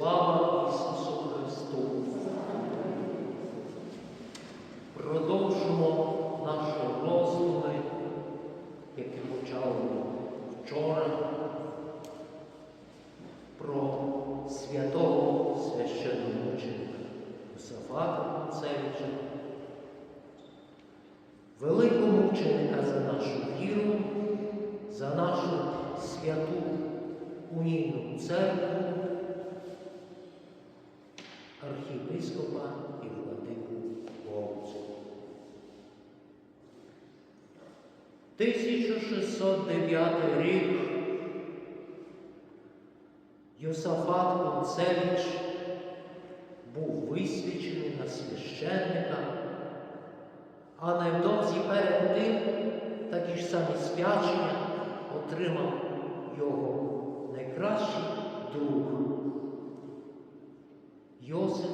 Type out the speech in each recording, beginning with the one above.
Слава Ісусу Христу! Продовжимо наші роздуми, які почали вчора, про святого священномученика Йосафата Мацевича, великого мученика за нашу віру, за нашу святу унійну церкву, архієпископа і владику Богуцького. 1609 рік. Йосафат Концевич був висвячений на священника, а невдовзі перед тим такі ж самі свячення отримав його найкращий друг Йосиф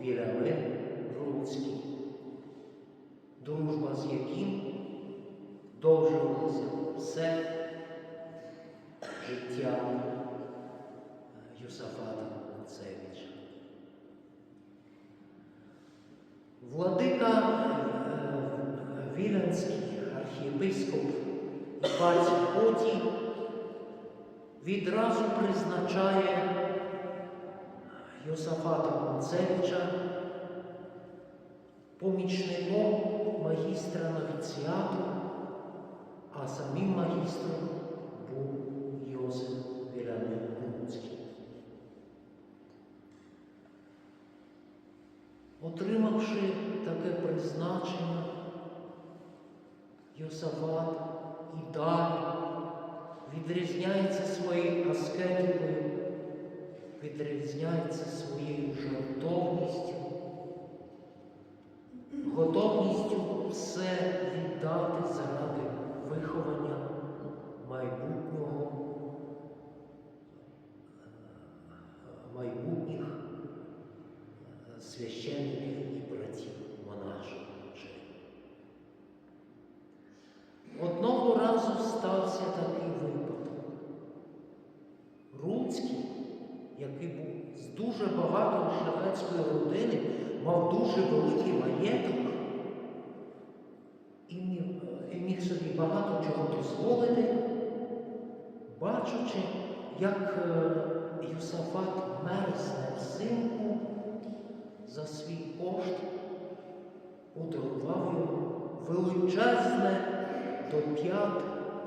Вілявин Руцький, дружба з яким довжилася все життя Йосафата Мацевича. Владика е, Віленський архієпископ Іпаць Потій відразу призначає Йосафата Мацевича помічником магістра новіціату, а самим магістром був Йосип Вілянин Луцький. Отримавши таке призначення, Йосафат і далі відрізняється своєю аскетикою, відрізняється своєю жертовністю, готовністю все віддати заради виховання майбутнього, майбутніх священників і братів монашів. Одного разу стався такий випадок. Руцький, який був з дуже багатої шляхетської родини, мав дуже великий маєток і міг, і міг собі багато чого дозволити, бачачи, як е, Юсафат мерзне взимку за свій кошт, подарував йому величезне до п'ят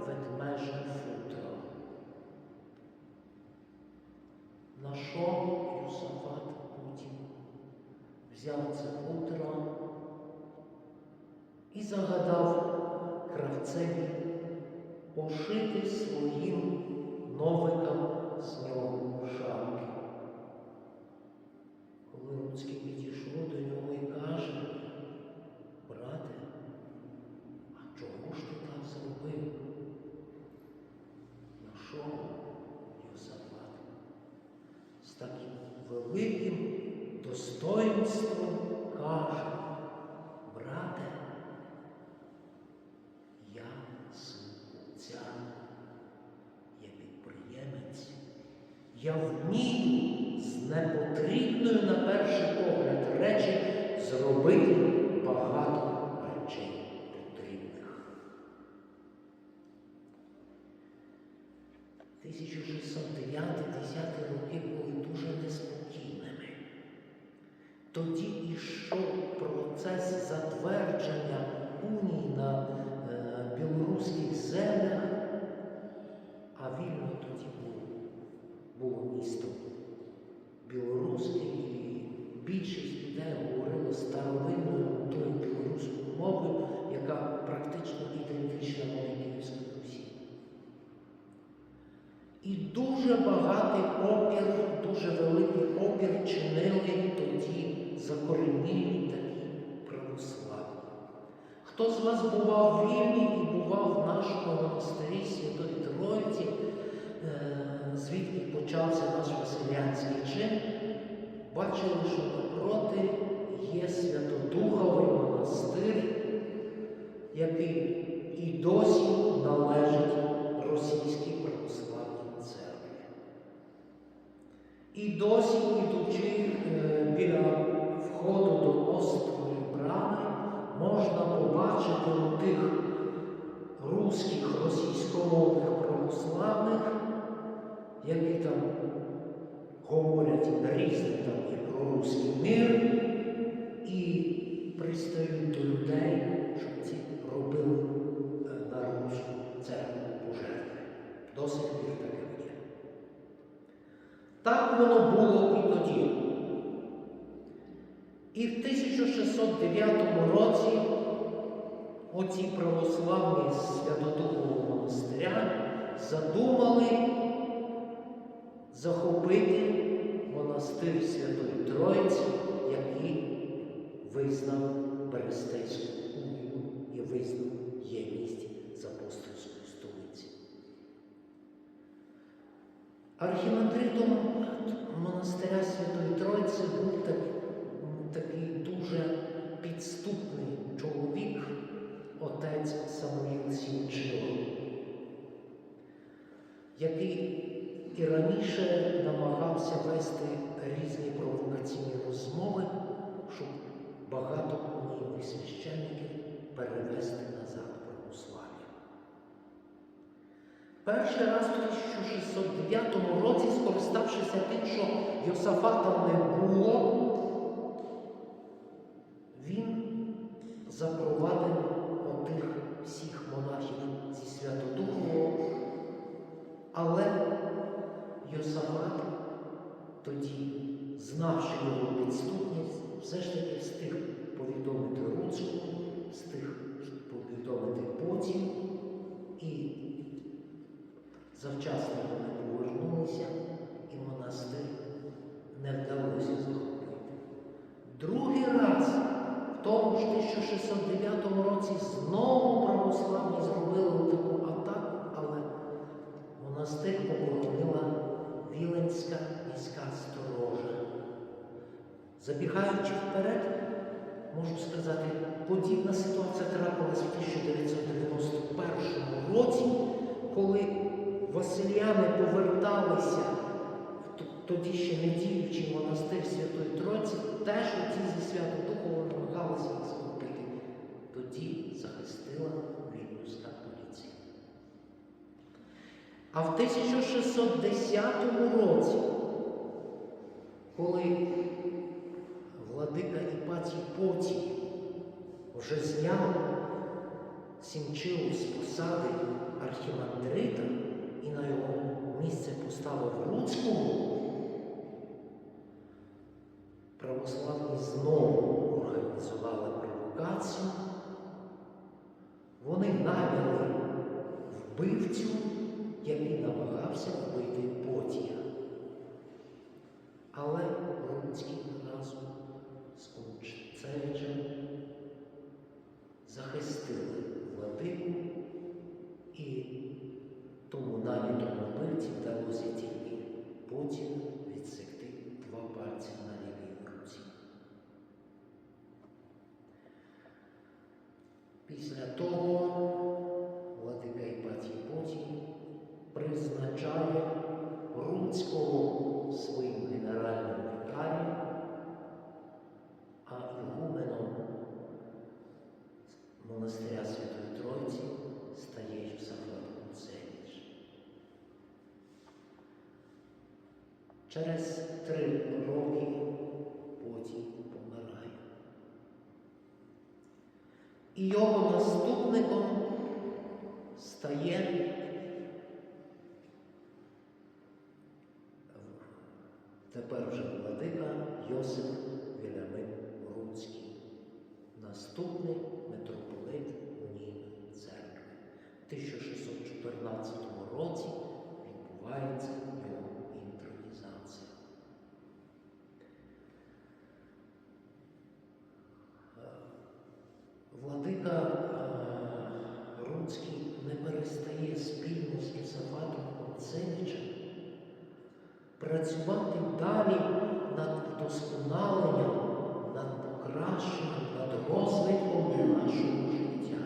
ведмеже що Юсафат потім взяв це футро і загадав кравцеві пошити своїм новикам з нього шапки. Коли Руцький підійшов до нього і каже, брате, а чого ж ти так зробив? На що Йосафат? З таким великим достоинством каже, брате, я син отця, я підприємець, я вмію з непотрібною на перший погляд речі зробити багато речей потрібних. 1609-10 роки були дуже неспокійними. Тоді йшов процес затвердження унії на е, білоруських землях, а вільно тоді було, було місто білоруське, і більшість людей говорили старовинною тою білоруською мовою, яка практично ідентична Київської Русі. І дуже багатий опір, дуже великий опір чинили тоді закоренілі такі православні. Хто з вас бував в Вільні і бував в нашому монастирі Святої Троїці, е, звідки почався наш Василянський чин, бачили, що напроти говорять різне там і про руський мир, і пристають до людей, щоб ці робили е, на руську церкву пожертви. До сих пір таке є. Так воно було і тоді. І в 1609 році оці православні з Святодухового монастиря задумали захопити монастир Святої Троїці, який визнав Берестейську унію і визнав єдність з апостольської столиці. Архімандритом монастиря Святої Троїці був так, такий дуже підступний чоловік, отець Самуїл Сінчило, який і раніше намагався вести різні провокаційні розмови, щоб багато унійних священників перевести назад в православ'я. Перший раз в 1609 році, скориставшися тим, що Йосафата не було, Забігаючи вперед, можу сказати, подібна ситуація трапилась в 1991 році, коли Васильяни поверталися в тоді ще не діючий монастир Святої Тройці, теж оці зі Свято Духова намагалися їх захопити. Тоді захистила Вільнюська поліція. А в 1610 році, коли владика Іпатій Потій вже зняв Сімчилу з посади архімандрита і на його місце поставив Руцького, православні знову організували провокацію. Вони наняли вбивцю, який намагався вбити Потія. Але Руцький разом потім відсекти два пальці на лівій руці. Після того владика Іпатій Потій призначає Руцького своїм генеральним вікарієм, а ігуменом монастиря Святої Тройці стає Євсафат Куцевич. Через три роки потім помирає. І його наступником стає тепер вже владика Йосип Вілямин Руцький, наступний митрополит Унійної церкви. В 1614 році відбувається його інтронізація. Е, Владика е, Руцький не перестає спільно з Єсафатом Концевичем працювати далі над вдосконаленням, над покращенням, над розвитком нашого життя.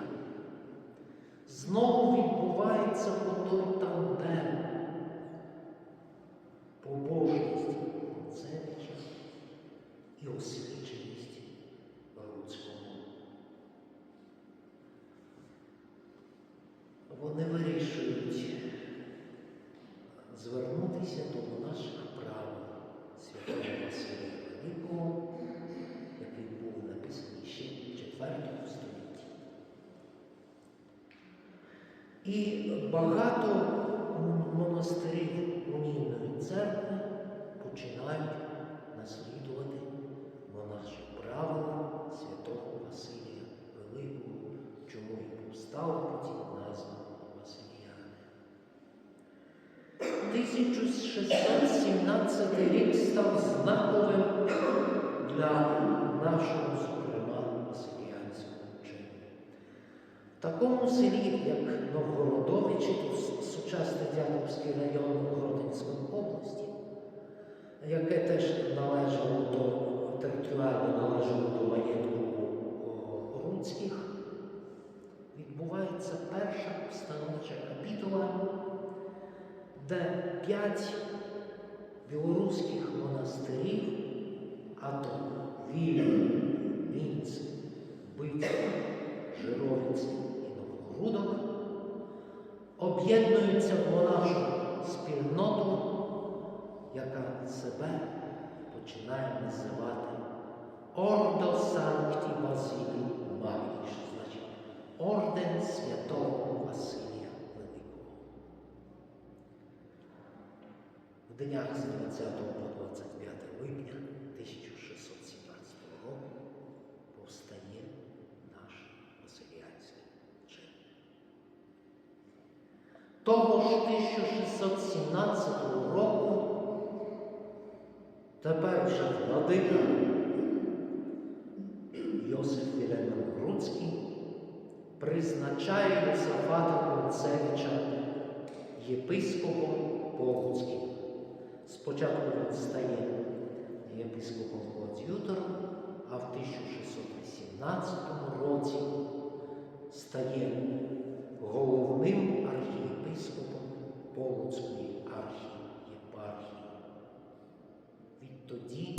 Знову відбувається отой тандем, побожність і освіченість Руцького. Вони вирішують звернутися до монаших правил святого Василія Великого, який був написаний ще в IV столітті. І багато монастирів унійної церкви починають наслідувати монаші правила святого Василія Великого, чому і повстала потім назва Василіяни. 1617 рік став знаковим для нашого, зокрема, Василіянського вчення. В такому селі, як Новгородовичі, сучасний Дяковський район Гродненської області, яке теж належало до територіально належало до маєтку о, відбувається перша установча капітула, де п'ять білоруських монастирів, а то Вільно, Мінськ, Битва, Жировець і Новогрудок, об'єднуються в монашу спільноту, яка себе починає називати Ордо Санкті Базилі. Магні, що значить. Орден Святого Василія Великого. В днях з 20 по 25 липня 1617 року повстає наш Василіанський чин. Того ж 1617 року тепер вже владика Йосиф Вілемон Груцький призначає Йосафата Кунцевича єпископом Полуцьким. Спочатку він стає єпископом коад'ютором, а в 1618 році стає головним архієпископом Полоцької архієпархії. Відтоді